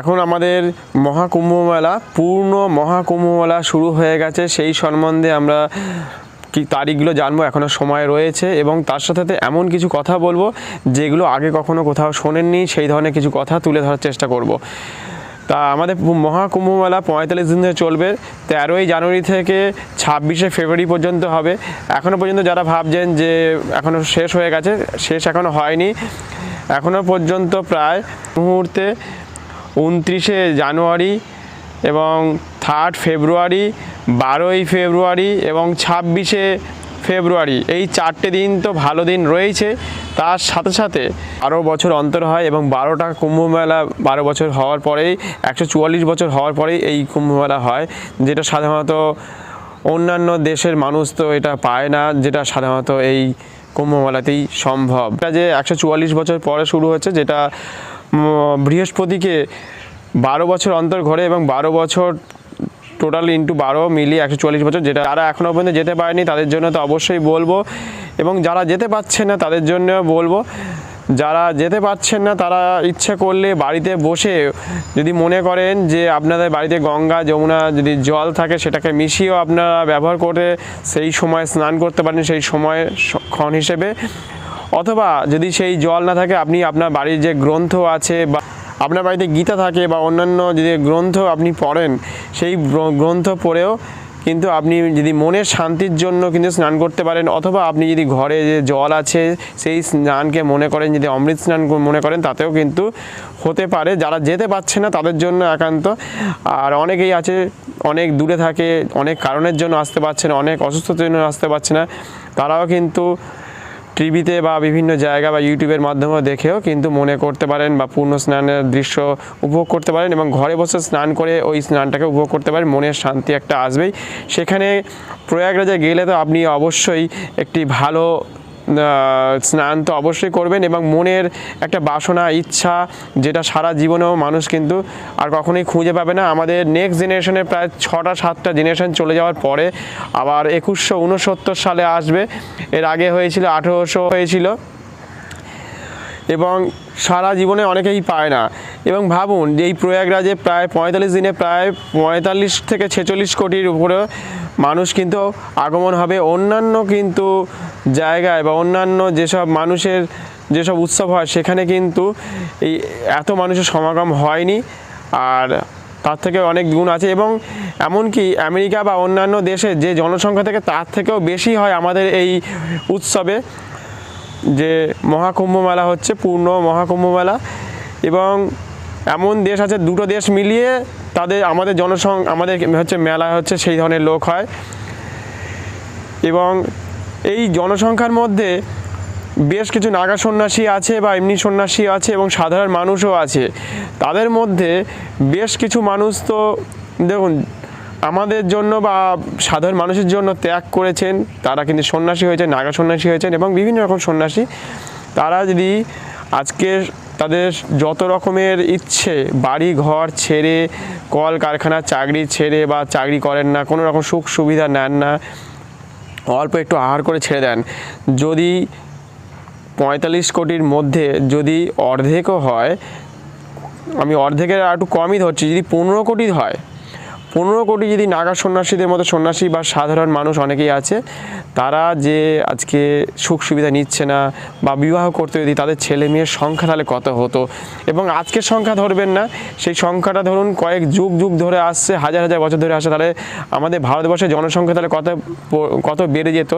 এখন আমাদের মহাকুম্ভ মেলা, পূর্ণ মহাকুম্ভ মেলা শুরু হয়ে গেছে। সেই সম্বন্ধে আমরা কি তারিখগুলো জানব এখনও সময় রয়েছে এবং তার সাথে সাথে এমন কিছু কথা বলব যেগুলো আগে কখনো কোথাও শোনেননি, সেই ধরনের কিছু কথা তুলে ধরার চেষ্টা করব। তা আমাদের মহাকুম্ভ মেলা পঁয়তাল্লিশ দিন ধরে চলবে, তেরোই জানুয়ারি থেকে ছাব্বিশে ফেব্রুয়ারি পর্যন্ত হবে। এখনও পর্যন্ত যারা ভাবছেন যে এখনও শেষ হয়ে গেছে, শেষ এখনও হয়নি এখনও পর্যন্ত প্রায় মুহূর্তে উনত্রিশে জানুয়ারি এবং থার্ড ফেব্রুয়ারি, বারোই ফেব্রুয়ারি এবং ছাব্বিশে ফেব্রুয়ারি। এই চারটে দিন তো ভালো দিন রয়েছে। তার সাথে সাথে বারো বছর অন্তর হয় এবং বারোটা কুম্ভমেলা বারো বছর হওয়ার পরেই, একশো চুয়াল্লিশ বছর হওয়ার পরেই এই কুম্ভমেলা হয়, যেটা সাধারণত অন্যান্য দেশের মানুষ তো এটা পায় না, যেটা সাধারণত এই কুম্ভমেলাতেই সম্ভব। এটা যে একশো চুয়াল্লিশ বছর পরে শুরু হচ্ছে, যেটা বৃহস্পতিকে বারো বছর অন্তর ঘরে এবং বারো বছর টোটাল ইন্টু বারো মিলিয়ে একশো চুয়াল্লিশ বছর, যেটা যারা এখনও পর্যন্ত যেতে পারেনি তাদের জন্য তো অবশ্যই বলব। এবং যারা যেতে পারছে না তাদের জন্য বলব, যারা যেতে পারছেন না তারা ইচ্ছে করলে বাড়িতে বসে যদি মনে করেন যে আপনাদের বাড়িতে গঙ্গা, যমুনা যদি জল থাকে সেটাকে মিশিয়েও আপনারা ব্যবহার করে সেই সময় স্নান করতে পারেন, সেই সময় ক্ষণ হিসেবে। অথবা যদি সেই জল না থাকে, আপনি আপনার বাড়ির যে গ্রন্থ আছে বা আপনার বাড়িতে গীতা থাকে বা অন্যান্য যদি গ্রন্থ আপনি পড়েন, সেই গ্রন্থ পড়েও কিন্তু আপনি যদি মনের শান্তির জন্য কিন্তু স্নান করতে পারেন, অথবা আপনি যদি ঘরে যে জল আছে, সেই স্নানকে মনে করেন, যদি অমৃত স্নান মনে করেন, তাতেও কিন্তু হতে পারে। যারা যেতে পারছে না, তাদের জন্য একান্ত। আর অনেকেই আছে, অনেক দূরে থাকে, অনেক কারণের জন্য আসতে পারছে না, অনেক অসুস্থতার জন্য আসতে পারছে না। তারাও কিন্তু টিভিতে বা বিভিন্ন জায়গা বা ইউটিউবের মাধ্যমে দেখেও কিন্তু মনে করতে পারেন বা পূর্ণ স্নানের দৃশ্য উপভোগ করতে পারেন এবং ঘরে বসে স্নান করে ওই স্নানটাকে উপভোগ করতে পারেন মনের শান্তি একটা আসবেই। সেখানে প্রয়াগরাজে গেলে তো আপনি অবশ্যই একটি ভালো স্নান তো অবশ্যই করবেন এবং মনের একটা বাসনা, ইচ্ছা, যেটা সারা জীবনেও মানুষ কিন্তু আর কখনোই খুঁজে পাবে না। আমাদের নেক্সট জেনারেশনের প্রায় ছটা, সাতটা জেনারেশন চলে যাওয়ার পরে আবার একুশশো উনসত্তর সালে আসবে। এর আগে হয়েছিল, আঠেরোশো হয়েছিল। এবং সারা জীবনে অনেকেই পায় না। এবং ভাবুন যে এই প্রয়াগরাজে প্রায় পঁয়তাল্লিশ দিনে প্রায় পঁয়তাল্লিশ থেকে ছেচল্লিশ কোটির উপরে মানুষ কিন্তু আগমন হবে। অন্যান্য কিন্তু জায়গায় বা অন্যান্য যেসব মানুষের যেসব উৎসব হয়, সেখানে কিন্তু এই এত মানুষের সমাগম হয়নি। আর তার থেকে অনেক গুণ আছে এবং এমনকি আমেরিকা বা অন্যান্য দেশে যে জনসংখ্যা থেকে তার থেকেও বেশি হয় আমাদের এই উৎসবে। যে মহাকুম্ভ মেলা হচ্ছে, পূর্ণ মহাকুম্ভ মেলা। এবং এমন দেশ আছে, দুটো দেশ মিলিয়ে তাদের, আমাদের জনসং, আমাদের হচ্ছে মেলা হচ্ছে সেই ধরনের লোক হয়। এবং এই জনসংখ্যার মধ্যে বেশ কিছু নাগা সন্ন্যাসী আছে বা এমনি সন্ন্যাসী আছে এবং সাধারণ মানুষও আছে। তাদের মধ্যে বেশ কিছু মানুষ তো, দেখুন, আমাদের জন্য বা সাধারণ মানুষের জন্য ত্যাগ করেছেন। তারা কিন্তু সন্ন্যাসী হয়েছেন, নাগা সন্ন্যাসী হয়েছেন এবং বিভিন্ন রকম সন্ন্যাসী। তারা যদি আজকে তাদের যত রকমের ইচ্ছে বাড়ি ঘর ছেড়ে কল কারখানা চাকরি ছেড়ে বা চাকরি করেন না, কোনো রকম সুখ সুবিধা নেন না, অল্প একটু আহার করে ছেড়ে দেন। যদি পঁয়তাল্লিশ কোটির মধ্যে যদি অর্ধেকও হয়, আমি অর্ধেকের আর একটু কমই ধরছি, যদি পনেরো কোটি হয়, পনেরো কোটি যদি নাগা সন্ন্যাসীদের মতো সন্ন্যাসী বা সাধারণ মানুষ অনেকেই আছে তারা যে আজকে সুখ সুবিধা নিচ্ছে না বা বিবাহ করতে যদি তাদের ছেলে মেয়ের সংখ্যা তাহলে কত হতো? এবং আজকের সংখ্যা ধরবেন না, সেই সংখ্যাটা ধরুন কয়েক যুগ যুগ ধরে আসছে, হাজার হাজার বছর ধরে আসছে, তাহলে আমাদের ভারতবর্ষের জনসংখ্যা তাহলে কত কত বেড়ে যেত?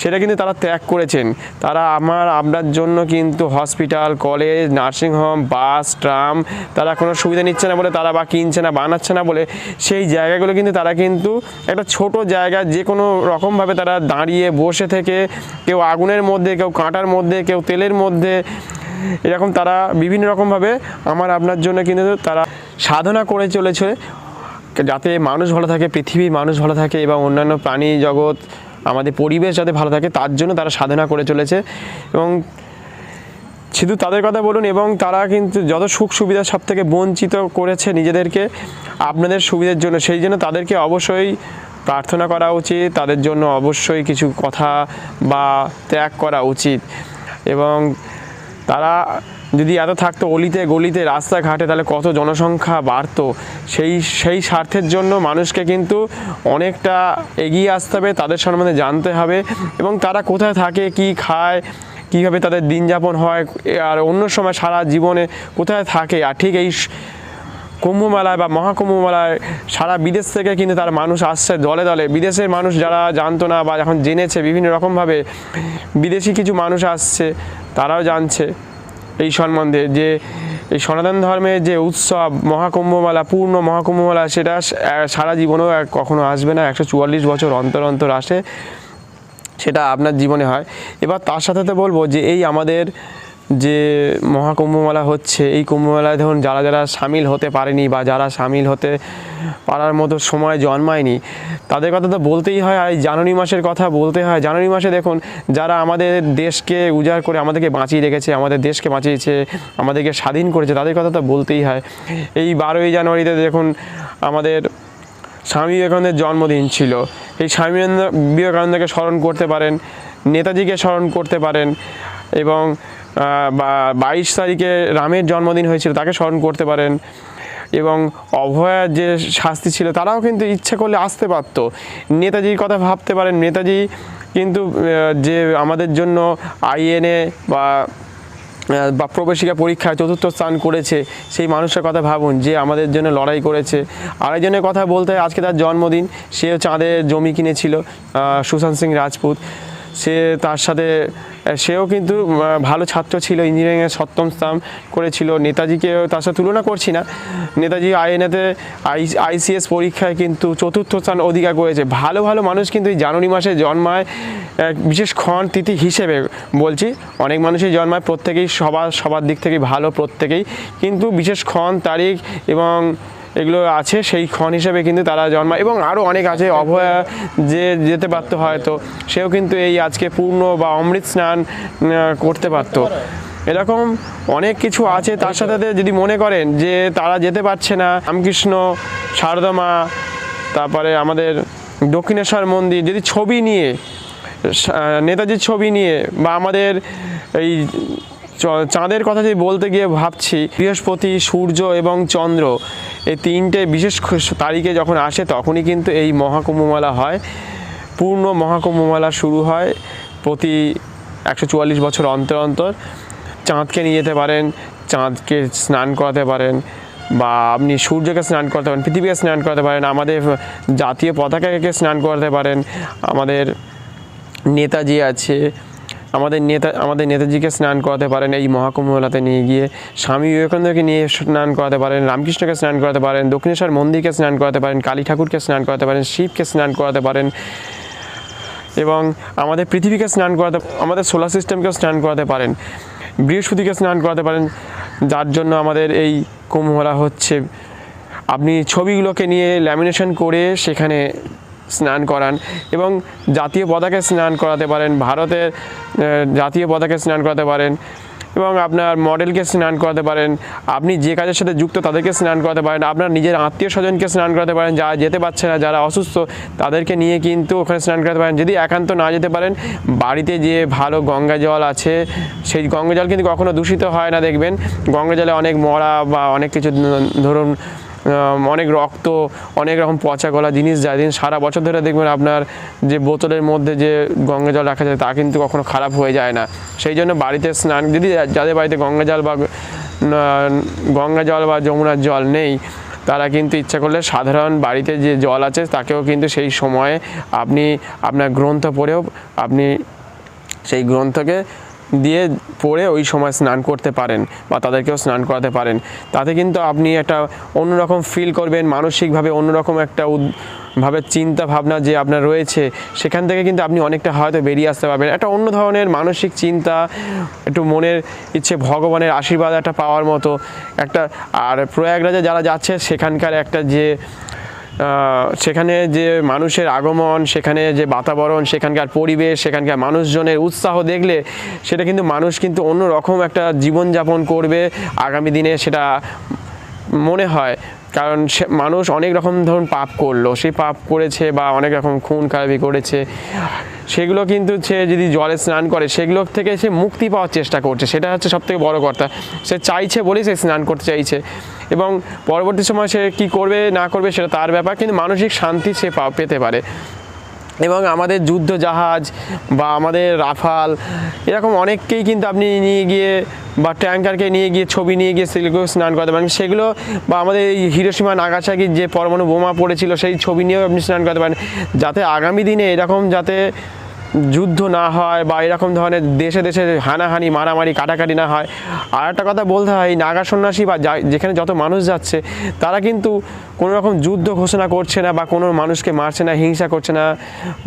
সেটা কিন্তু তারা ত্যাগ করেছেন। তারা আমার, আপনার জন্য কিন্তু hospital, college nursing home bus, tram, তারা কোনো সুবিধা নিচ্ছে না বলে তারা বা কিনছে না, বানাচ্ছে না বলে সেই জায়গাগুলো কিন্তু তারা কিন্তু একটা ছোট জায়গা, যে কোনো রকমভাবে তারা দাঁড়িয়ে বসে থেকে, কেউ আগুনের মধ্যে, কেউ কাঁটার মধ্যে, কেউ তেলের মধ্যে, এরকম তারা বিভিন্ন রকমভাবে আমার আপনার জন্য কিন্তু তারা সাধনা করে চলেছে। যাতে মানুষ ভালো থাকে, পৃথিবীর মানুষ ভালো থাকে এবং অন্যান্য প্রাণী জগৎ, আমাদের পরিবেশ যাতে ভালো থাকে, তার জন্য তারা সাধনা করে চলেছে। এবং শুধু তাদের কথা বলুন, এবং তারা কিন্তু যত সুখ সুবিধা সব থেকে বঞ্চিত করেছে নিজেদেরকে, আপনাদের সুবিধার জন্য, সেই জন্য তাদেরকে অবশ্যই প্রার্থনা করা উচিত, তাদের জন্য অবশ্যই কিছু কথা বা ত্যাগ করা উচিত। এবং তারা যদি এত থাকতো অলিতে গলিতে রাস্তাঘাটে, তাহলে কত জনসংখ্যা বাড়তো। সেই সেই স্বার্থের জন্য মানুষকে কিন্তু অনেকটা এগিয়ে আসতে হবে, তাদের সম্বন্ধে জানতে হবে। এবং তারা কোথায় থাকে, কি খায়, কীভাবে তাদের দিন যাপন হয় আর অন্য সময় সারা জীবনে কোথায় থাকে, আর ঠিক এই স- কুম্ভ মেলায় বা মহাকুম্ভ মেলায় সারা বিদেশ থেকে কিন্তু তার মানুষ আসছে দলে দলে। বিদেশের মানুষ যারা জানতো না বা এখন জেনেছে বিভিন্ন রকমভাবে, বিদেশি কিছু মানুষ আসছে, তারাও জানছে এই সম্বন্ধে যে এই সনাতন ধর্মের যে উৎসব মহাকুম্ভ মেলা পূর্ণ মহাকুম্ভ মেলা সেটা সারা জীবনেও কখনো আসবে না। একশো চুয়াল্লিশ বছর অন্তর অন্তর আসে, সেটা আপনার জীবনে হয়। এবার তার সাথে তো বলব যে এই আমাদের যে মহাকুম্ভমেলা হচ্ছে, এই কুম্ভমেলায় ধরুন যারা যারা সামিল হতে পারেনি বা যারা সামিল হতে পারার মতো সময় জন্মায়নি, তাদের কথা তো বলতেই হয়। আর জানুয়ারি মাসের কথা বলতে হয়। জানুয়ারি মাসে দেখুন, যারা আমাদের দেশকে উজাড় করে আমাদেরকে বাঁচিয়ে রেখেছে, আমাদের দেশকে বাঁচিয়েছে, আমাদেরকে স্বাধীন করেছে, তাদের কথা তো বলতেই হয়। এই বারোই জানুয়ারিতে দেখুন, আমাদের স্বামী বিবেকানন্দের জন্মদিন ছিল। এই স্বামী বিবেকানন্দ- বিবেকানন্দকে স্মরণ করতে পারেন, নেতাজিকে স্মরণ করতে পারেন এবং বাইশ তারিখে রামের জন্মদিন হয়েছিল, তাকে স্মরণ করতে পারেন। এবং অভয়ার যে শাস্তি ছিল, তারাও কিন্তু ইচ্ছে করলে আসতে পারতো। নেতাজির কথা ভাবতে পারেন। নেতাজি কিন্তু যে আমাদের জন্য আইএনএ বা বা প্রবেশিকা পরীক্ষায় চতুর্থ স্থান করেছে, সেই মানুষের কথা ভাবুন, যে আমাদের জন্য লড়াই করেছে। আরেকজনের কথা বলতে, আজকে তার জন্মদিন, সে চাঁদে জমি কিনেছিল সুশান্ত সিং রাজপুত। সে তার সাথে সেও কিন্তু ভালো ছাত্র ছিল ইঞ্জিনিয়ারিংয়ে সপ্তম স্থান করেছিল। নেতাজিকেও তার সাথে তুলনা করছি না। নেতাজি আইএনএতে, আই, আইসিএস পরীক্ষায় কিন্তু চতুর্থ স্থান অধিকার করেছে। ভালো ভালো মানুষ কিন্তু এই জানুয়ারি মাসে জন্মায় বিশেষ ক্ষণ তিথি হিসেবে বলছি। অনেক মানুষই জন্মায়, প্রত্যেকেই সবার সবার দিক থেকে ভালো, প্রত্যেকেই। কিন্তু বিশেষ ক্ষণ, তারিখ এবং এগুলো আছে, সেই ক্ষণ হিসেবে কিন্তু তারা জন্মায় এবং আরও অনেক আছে, অভয়া যে যেতে পারতো হয়তো, সেও কিন্তু এই আজকে পূর্ণ বা অমৃত স্নান করতে পারতো। এরকম অনেক কিছু আছে, তার সাথে যদি মনে করেন যে তারা যেতে পারছে না, রামকৃষ্ণ সারদা মা, তারপরে আমাদের দক্ষিণেশ্বর মন্দির, যদি ছবি নিয়ে নেতাজির ছবি নিয়ে বা আমাদের এই চাঁদের কথা যদি বলতে গিয়ে ভাবছি, বৃহস্পতি, সূর্য এবং চন্দ্র এই তিনটে বিশেষ তারিখে যখন আসে তখনই কিন্তু এই মহাকুম্ভমেলা হয়। পূর্ণ মহাকুম্ভমেলা শুরু হয় প্রতি একশো চুয়াল্লিশ বছর অন্তর অন্তর। চাঁদকে নিয়ে যেতে পারেন, চাঁদকে স্নান করাতে পারেন বা আপনি সূর্যকে স্নান করতে পারেন, পৃথিবীকে স্নান করাতে পারেন, আমাদের জাতীয় পতাকাকে স্নান করাতে পারেন। আমাদের নেতাজি আছে আমাদের নেতা, আমাদের নেতাজিকে স্নান করাতে পারেন, এই মহাকুম্ভমেলাতে নিয়ে গিয়ে স্বামী বিবেকানন্দকে নিয়ে স্নান করাতে পারেন, রামকৃষ্ণকে স্নান করাতে পারেন, দক্ষিণেশ্বর মন্দিরকে স্নান করাতে পারেন, কালী ঠাকুরকে স্নান করাতে পারেন, শিবকে স্নান করাতে পারেন এবং আমাদের পৃথিবীকে স্নান করাতে, আমাদের সোলার সিস্টেমকেও স্নান করাতে পারেন, বৃহস্পতিকে স্নান করাতে পারেন, যার জন্য আমাদের এই কুম্ভমেলা হচ্ছে। আপনি ছবিগুলোকে নিয়ে ল্যামিনেশন করে সেখানে স্নান করান এবং জাতীয় পতাকে স্নান করাতে পারেন, ভারতের জাতীয় পতাকে স্নান করাতে পারেন এবং আপনার মডেলকে স্নান করাতে পারেন। আপনি যে কাজের সাথে যুক্ত তাদেরকে স্নান করাতে পারেন, আপনার নিজের আত্মীয় স্বজনকে স্নান করাতে পারেন, যারা যেতে পারছে না, যারা অসুস্থ, তাদেরকে নিয়ে কিন্তু ওখানে স্নান করাতে পারেন। যদি একান্ত না যেতে পারেন, বাড়িতে যে ভালো গঙ্গা জল আছে, সেই গঙ্গা জল কিন্তু কখনো দূষিত হয় না, দেখবেন। গঙ্গা জলে অনেক মরা বা অনেক কিছু, ধরুন অনেক রক্ত, অনেক রকম পচা গলা জিনিস যায় দিন সারা বছর ধরে দেখবেন আপনার যে বোতলের মধ্যে যে গঙ্গা জল রাখা যায় তা কিন্তু কখনো খারাপ হয়ে যায় না। সেই জন্য বাড়িতে স্নান, যদি যাদের বাড়িতে গঙ্গা জল বা গঙ্গা জল বা যমুনার জল নেই, তারা কিন্তু ইচ্ছা করলে সাধারণ বাড়িতে যে জল আছে তাকেও কিন্তু সেই সময়ে আপনি আপনার গ্রন্থ পড়েও আপনি সেই গ্রন্থকে দিয়ে পড়ে ওই সময় স্নান করতে পারেন বা তাদেরকেও স্নান করাতে পারেন। তাতে কিন্তু আপনি একটা অন্যরকম ফিল করবেন, মানসিকভাবে অন্যরকম একটা ভাবে চিন্তা ভাবনা যে আপনার রয়েছে, সেখান থেকে কিন্তু আপনি অনেকটা হয়তো বেরিয়ে আসতে পারবেন। একটা অন্য ধরনের মানসিক চিন্তা, একটু মনের ইচ্ছে ভগবানের আশীর্বাদ একটা পাওয়ার মতো একটা। আর প্রয়াগরাজে যারা যাচ্ছে, সেখানকার একটা যে সেখানে যে মানুষের আগমন, সেখানে যে বাতাবরণ, সেখানকার পরিবেশ, সেখানকার মানুষজনের উৎসাহ দেখলে সেটা কিন্তু মানুষ কিন্তু অন্য রকম একটা জীবনযাপন করবে। আগামী দিনে সেটা মনে হয়। কারণ সে মানুষ অনেক রকম ধরুন পাপ করল। সে পাপ করেছে বা অনেক রকম খুন খারাপি করেছে। সেগুলো কিন্তু সে যদি জলে স্নান করে সেগুলো থেকে সে মুক্তি পাওয়ার চেষ্টা করছে। সেটা হচ্ছে সব থেকে বড়ো কথা। সে চাইছে বলেই সে স্নান করতে চাইছে। এবং পরবর্তী সময় সে কী করবে, না করবে সেটা তার ব্যাপার। কিন্তু মানসিক শান্তি সে পেতে পারে। এবং আমাদের যুদ্ধ জাহাজ বা আমাদের রাফাল, এরকম অনেককেই কিন্তু আপনি নিয়ে গিয়ে বা ট্যাঙ্কারকে নিয়ে গিয়ে ছবি নিয়ে গিয়ে সেগুলো স্নান করাতে পারেন। সেগুলো বা আমাদের এই হিরোসীমা নাগাসাকির যে পরমাণু বোমা পড়েছিল, সেই ছবি নিয়েও আপনি স্নান করাতে পারেন। যাতে আগামী দিনে এরকম যাতে যুদ্ধ না হয় বা এরকম ধরনের দেশে দেশে হানাহানি, মারামারি, কাটাকাটি না হয়। আর একটা কথা বলতে হয় নাগা সন্ন্যাসী বা যেখানে যত মানুষ যাচ্ছে, তারা কিন্তু কোনো রকম যুদ্ধ ঘোষণা করছে না বা কোনো মানুষকে মারছে না, হিংসা করছে না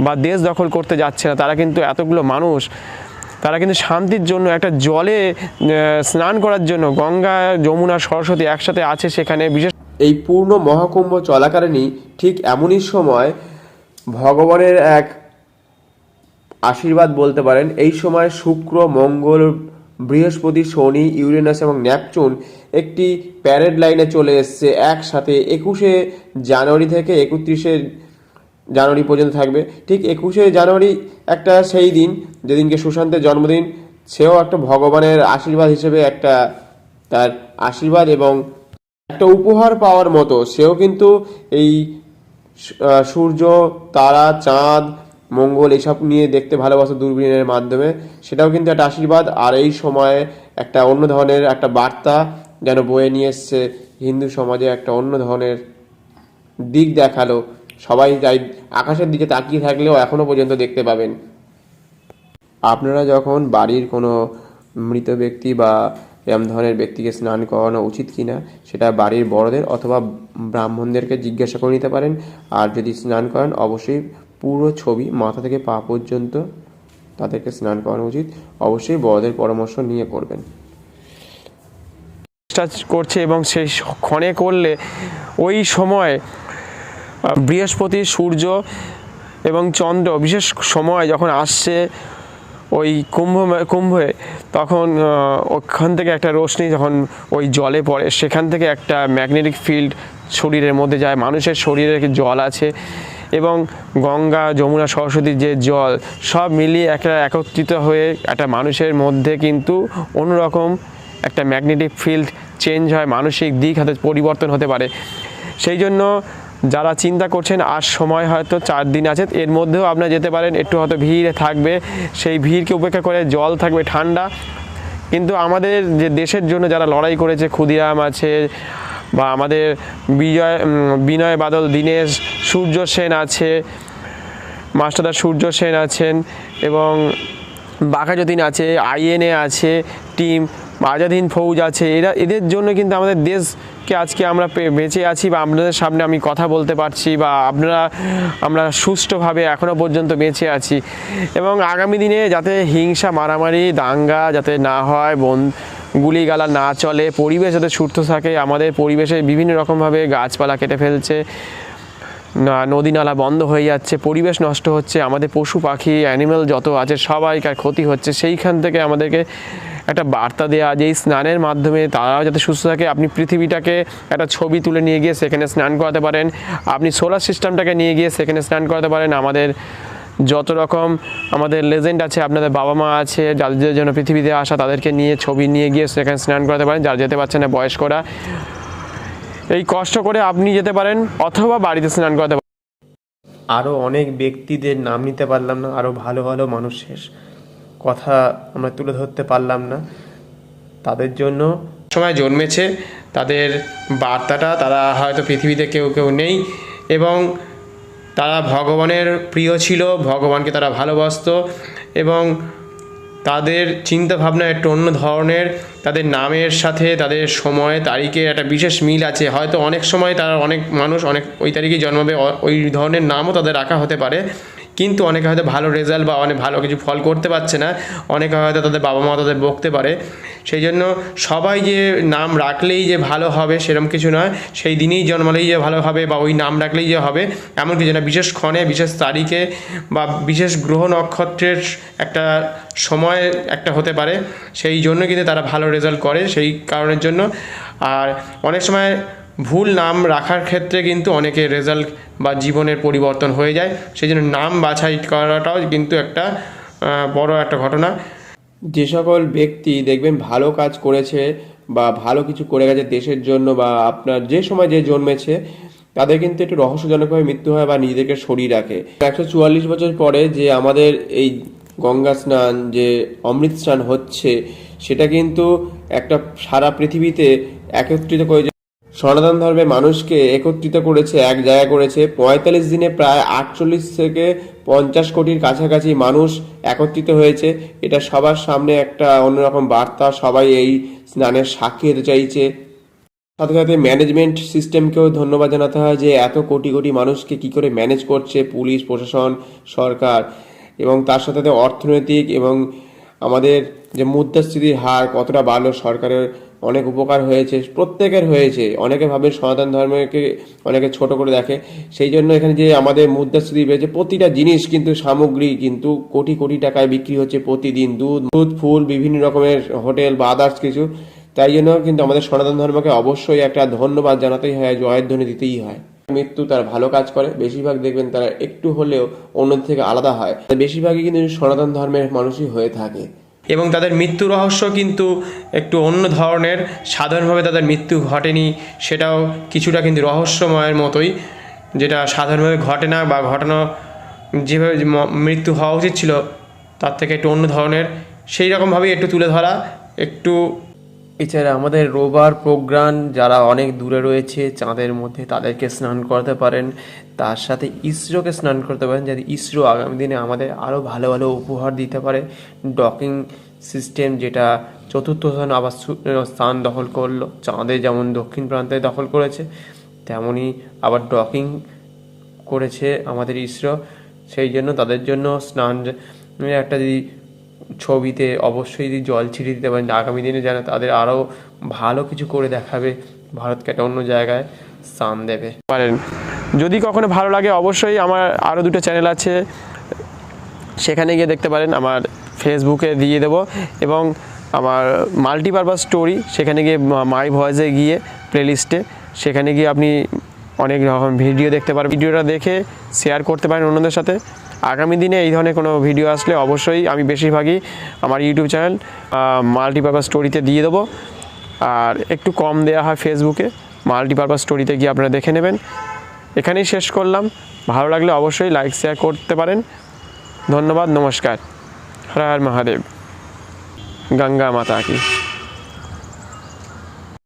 বা দেশ দখল করতে যাচ্ছে না। তারা কিন্তু এতগুলো মানুষ, তারা কিন্তু শান্তির জন্য একটা জলে স্নান করার জন্য গঙ্গা, যমুনা, সরস্বতী একসাথে আছে সেখানে। বিশেষ এই পূর্ণ মহাকুম্ভ চলাকালীনই ঠিক এমনই সময় ভগবানের এক আশীর্বাদ বলতে পারেন। এই সময় শুক্র, মঙ্গল, বৃহস্পতি, শনি, ইউরেনাস এবং ন্যাপচুন একটি প্যারেড লাইনে চলে এসছে একসাথে একুশে জানুয়ারি থেকে একত্রিশে জানুয়ারি পর্যন্ত থাকবে। ঠিক একুশে জানুয়ারি একটা সেই দিন, যেদিনকে সুশান্তের জন্মদিন, সেও একটা ভগবানের আশীর্বাদ হিসেবে একটা তার আশীর্বাদ এবং একটা উপহার পাওয়ার মতো। সেও কিন্তু এই সূর্য, তারা, চাঁদ মঙ্গল এসব নিয়ে দেখতে ভালোবাসো দূরবীনের মাধ্যমে, সেটাও কিন্তু একটা আশীর্বাদ। আর এই সময়ে একটা অন্য ধরনের একটা বার্তা যেন বয়ে নিয়ে এসছে হিন্দু সমাজে একটা অন্য ধরনের দিক দেখাল। সবাই তাই আকাশের দিকে তাকিয়ে থাকলেও এখনও পর্যন্ত দেখতে পাবেন। আপনারা যখন বাড়ির কোনো মৃত ব্যক্তি বা এরম ধরনের ব্যক্তিকে স্নান করানো উচিত কি না সেটা বাড়ির বড়দের অথবা ব্রাহ্মণদেরকে জিজ্ঞাসা করে নিতে পারেন। আর যদি স্নান করেন, অবশ্যই পুরো ছবি মাথা থেকে পা পর্যন্ত তাদেরকে স্নান করানো উচিত। অবশ্যই বড়দের পরামর্শ নিয়ে করবেন। চেষ্টা করছে এবং সেই ক্ষণে করলে ওই সময়, বৃহস্পতি, সূর্য এবং চন্দ্র বিশেষ সময় যখন আসছে ওই কুম্ভ, কুম্ভে, তখন ওখান থেকে একটা রোশনি যখন ওই জলে পড়ে, সেখান থেকে একটা ম্যাগনেটিক ফিল্ড শরীরের মধ্যে যায়। মানুষের শরীরে জল আছে? এবং গঙ্গা, যমুনা সরস্বতীর যে জল, সব মিলিয়ে একটা একত্রিত হয়ে একটা মানুষের মধ্যে কিন্তু অন্যরকম একটা ম্যাগনেটিক ফিল্ড চেঞ্জ হয়, মানসিক দিক হয়তো পরিবর্তন হতে পারে। সেই জন্য যারা চিন্তা করছেন আর সময় হয়তো চার দিন আছে, এর মধ্যেও আপনারা যেতে পারেন, একটু হয়তো ভিড় থাকবে, সেই ভিড়কে উপেক্ষা করে জল থাকবে ঠান্ডা। কিন্তু আমাদের যে দেশের জন্য যারা লড়াই করেছে, ক্ষুদিরাম আছে বা আমাদের বিজয় বিনয় বাদল, দীনেশ, সূর্য সেন আছে, মাস্টারদা সূর্য সেন আছেন এবং বাঘাযতীন আছে, আইএনএ আছে, টিম, আজাদিন ফৌজ আছে। এরা, এদের জন্য কিন্তু আমাদের দেশকে আজকে আমরা বেঁচে আছি বা আপনাদের সামনে আমি কথা বলতে পারছি বা আপনারা, আমরা সুষ্ঠুভাবে এখনও পর্যন্ত বেঁচে আছি। এবং আগামী দিনে যাতে হিংসা, মারামারি, দাঙ্গা যাতে না হয়, বন গুলিগালা না চলে, পরিবেশ যাতে সুস্থ থাকে, আমাদের পরিবেশে বিভিন্ন রকমভাবে গাছপালা কেটে ফেলছে নদী নালা বন্ধ হয়ে যাচ্ছে, পরিবেশ নষ্ট হচ্ছে, আমাদের পশু পাখি অ্যানিমেল যত আছে, সবাইকার ক্ষতি হচ্ছে। সেইখান থেকে আমাদেরকে একটা বার্তা দেওয়া যে এই স্নানের মাধ্যমে তারাও যাতে সুস্থ থাকে, আপনি পৃথিবীটাকে একটা ছবি তুলে নিয়ে গিয়ে সেখানে স্নান করাতে পারেন, আপনি সোলার সিস্টেমটাকে নিয়ে গিয়ে সেখানে স্নান করাতে পারেন, আমাদের যত রকম আমাদের লেজেন্ড আছে, আপনাদের বাবা মা আছে, যাদের জন্য পৃথিবীতে আসা, তাদেরকে নিয়ে ছবি নিয়ে গিয়ে সেখানে স্নান করাতে পারেন, যারা যেতে পারছে না, বয়স্করা। এই কষ্ট করে আপনি যেতে পারেন, অথবা বাড়িতে স্নান করাতে পারেন। আরও অনেক ব্যক্তিদের নাম নিতে পারলাম না আরও ভালো ভালো মানুষের কথা আমরা তুলে ধরতে পারলাম না। তাদের জন্য সময় জন্মেছে, তাদের বার্তাটা, তারা হয়তো পৃথিবীতে কেউ কেউ নেই, এবং তারা ভগবানের প্রিয় ছিল, ভগবানকে তারা ভালোবাসত এবং তাদের চিন্তা ভাবনা একটু অন্য ধরনের, তাদের নামের সাথে, তাদের সময়, তারিখে একটা বিশেষ মিল আছে। হয়তো অনেক সময় তারা অনেক মানুষ, অনেক ওই তারিখে জন্মাবে ওই ধরনের নামও তাদের রাখা হতে পারে। কিন্তু অনেকে হয়তো ভালো রেজাল্ট বা অনেক ভালো কিছু ফল করতে পারছে না, অনেকে হয়তো তাদের বাবা মা তাদের বকতে পারে। সেই জন্য সবাই যে নাম রাখলেই যে ভালো হবে সেরকম কিছু নয়। সেই দিনেই জন্মালেই যে ভালো হবে বা ওই নাম রাখলেই যে হবে, এমন কিছু না। বিশেষ ক্ষণে, বিশেষ তারিখে বা বিশেষ গ্রহ নক্ষত্রের একটা সময় একটা হতে পারে। সেই জন্য কিন্তু তারা ভালো রেজাল্ট করে সেই কারণের জন্য। আর অনেক সময় ভুল নাম রাখার ক্ষেত্রে কিন্তু অনেকের রেজাল্ট বা জীবনের পরিবর্তন হয়ে যায়। সেই জন্য নাম বাছাই করাটাও কিন্তু একটা বড় একটা ঘটনা। যে সকল ব্যক্তি দেখবেন ভালো কাজ করেছে বা ভালো কিছু করে গেছে দেশের জন্য বা আপনার যে সময় যে জন্মেছে, তাদের কিন্তু একটু রহস্যজনকভাবে মৃত্যু হয় বা নিজেদেরকে সরিয়ে রাখে। একশো চুয়াল্লিশ বছর পরে যে আমাদের এই গঙ্গা স্নান, যে অমৃত স্নান হচ্ছে, সেটা কিন্তু একটা সারা পৃথিবীতে একত্রিত করে সনাতন ধর্মে মানুষকে একত্রিত করেছে, এক জায়গা করেছে। পঁয়তাল্লিশ দিনে প্রায় আটচল্লিশ থেকে পঞ্চাশ কোটির কাছাকাছি মানুষ একত্রিত হয়েছে। এটা সবার সামনে একটা অন্যরকম বার্তা, সবাই এই স্নানের সাক্ষী হতে চাইছে। সাথে সাথে ম্যানেজমেন্ট সিস্টেমকেও ধন্যবাদ জানাতে হয় যে এত কোটি কোটি মানুষকে কি করে ম্যানেজ করছে পুলিশ, প্রশাসন, সরকার। এবং তার সাথে সাথে অর্থনৈতিক এবং আমাদের যে মুদ্রাস্ফীতির হার কতটা বাড়লো সরকারের অনেক উপকার হয়েছে, প্রত্যেকের হয়েছে। অনেকে ভাবে সনাতন ধর্মকে অনেকে ছোট করে দেখে। সেই জন্য এখানে যে আমাদের মুদ্রাস্ফীতি বেড়েছে, প্রতিটা জিনিস কিন্তু সামগ্রী কিন্তু কোটি কোটি টাকায় বিক্রি হচ্ছে প্রতিদিন। দুধ দুধ, ফুল, বিভিন্ন রকমের হোটেল বা আদার্স কিছু। তাই জন্য কিন্তু আমাদের সনাতন ধর্মকে অবশ্যই একটা ধন্যবাদ জানাতেই হয় জয়ধ্বনি দিতেই হয়। মৃত্যু তার ভালো কাজ করে, বেশিরভাগ দেখবেন তারা একটু হলেও অন্যদের থেকে আলাদা হয়। বেশিরভাগই কিন্তু সনাতন ধর্মের মানুষই হয়ে থাকে। এবং তাদের মৃত্যু রহস্য কিন্তু একটু অন্য ধরনের। সাধারণভাবে তাদের মৃত্যু ঘটেনি, সেটাও কিছুটা কিন্তু রহস্যময়ের মতোই, যেটা সাধারণভাবে ঘটে না বা ঘটানো যেভাবে মৃত্যু হওয়া উচিত ছিল, তার থেকে একটু অন্য ধরনের। সেই রকমভাবেই একটু তুলে ধরা, একটু এছাড়া আমাদের রোবার প্রোগ্রাম যারা অনেক দূরে রয়েছে, চাঁদের মধ্যে তাদেরকে স্নান করাতে পারেন। তার সাথে ইসরোকে স্নান করতে পারেন যাতে ইসরো আগামী দিনে আমাদের আরও ভালো ভালো উপহার দিতে পারে। ডকিং সিস্টেম যেটা চতুর্থ স্থান আবার স্থান দখল করল, চাঁদে যেমন দক্ষিণ প্রান্তে দখল করেছে তেমনই আবার ডকিং করেছে আমাদের ইসরো। সেই জন্য তাদের জন্য স্নান একটা যদি ছবিতে অবশ্যই যদি জল ছিটিয়ে দিতে পারেন, আগামী দিনে যেন তাদের আরও ভালো কিছু করে দেখাবে, ভারতকে একটা অন্য জায়গায় স্থান দেবে। পারেন। যদি কখনো ভালো লাগে অবশ্যই আমার আরও দুটো চ্যানেল আছে। সেখানে গিয়ে দেখতে পারেন, আমার ফেসবুকে দিয়ে দেবো এবং আমার মাল্টিপারপাস স্টোরি সেখানে গিয়ে মাই ভয়েসে গিয়ে প্লেলিস্টে সেখানে গিয়ে আপনি অনেক রকম ভিডিও দেখতে পারেন। ভিডিওটা দেখে শেয়ার করতে পারেন অন্যদের সাথে। আগামী দিনে এই ধরনের কোনো ভিডিও আসলে অবশ্যই আমি বেশিরভাগই আমার ইউটিউব চ্যানেল মাল্টিপারপাস স্টোরিতে দিয়ে দেবো। আর একটু কম দেওয়া হয় ফেসবুকে মাল্টিপারপাস স্টোরিতে গিয়ে আপনারা দেখে নেবেন। এখানেই শেষ করলাম। ভালো লাগলে অবশ্যই লাইক শেয়ার করতে পারেন। ধন্যবাদ, নমস্কার। হর হর মহাদেব। গঙ্গা মাতা কি।